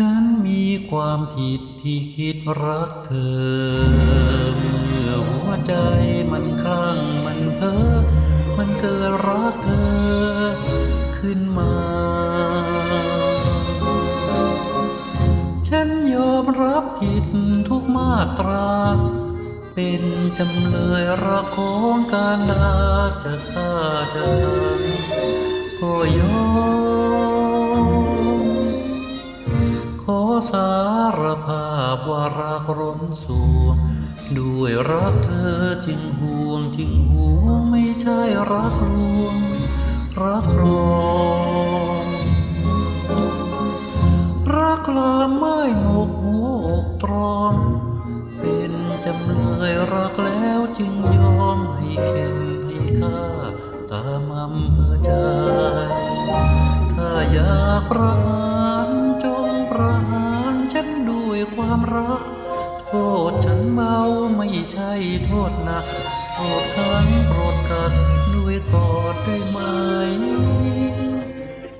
ฉันมีความผิดที่คิดรักเธอ เมื่อหัวใจมันคลั่งมันเพ้อมันเกิดรักเธอ ขึ้นมา ฉันยอมรับผิดทุกมาตรา เป็นจำเลยรักของการดาจะฆ่าจะทำก็ยอม สารภาพว่ารักร้นสวง ด้วยรักเธอจึงห่วงจึงห่วงไม่ใช่รักลวง รักรองรักลามไม่หมกหัวอกตรอม เป็นจำเลยรักแล้วจึงยอมให้เข็นให้ฆ่าตามอำเภอใจถ้าอยากประ ใช่โทษนักโทษครั้งโปรดกัดด้วยกอดได้ไหม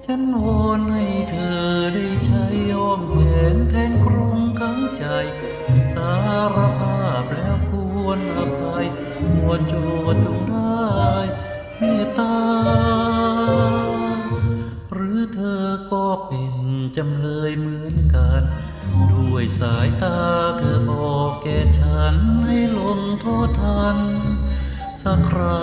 ฉันวอนให้เธอได้ใช้อ้อมแขนแทนกรงขังใจ สารภาพแล้วควรอภัยหัวโจทย์จงได้เมตตา หรือเธอก็เป็นจำเลย นกัน ด้วยสายตาเธอบอกแก่ฉันให้ลงโทษทันสักครา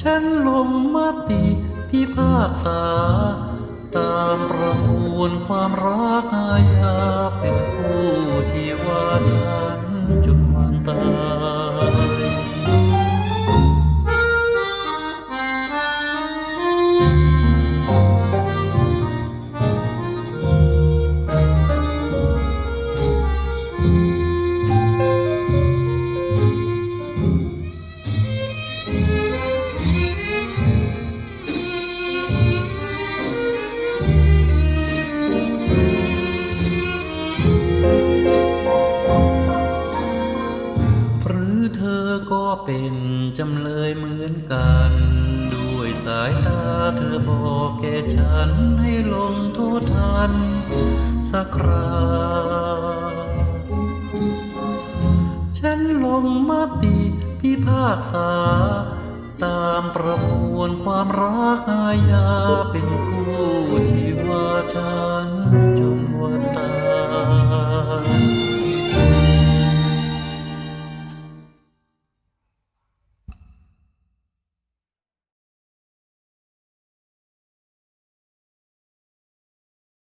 ฉันลงมติพิพากษา ตามประมวลความรักอาญาเป็นผู จำเลยเหมือนกัน ด้วยสายตาเธอบอกแก่ฉันให้ลงโทษทันสักคราฉันลงมติพิพากษา ตามประมวลความรักอาญาเป็นคู่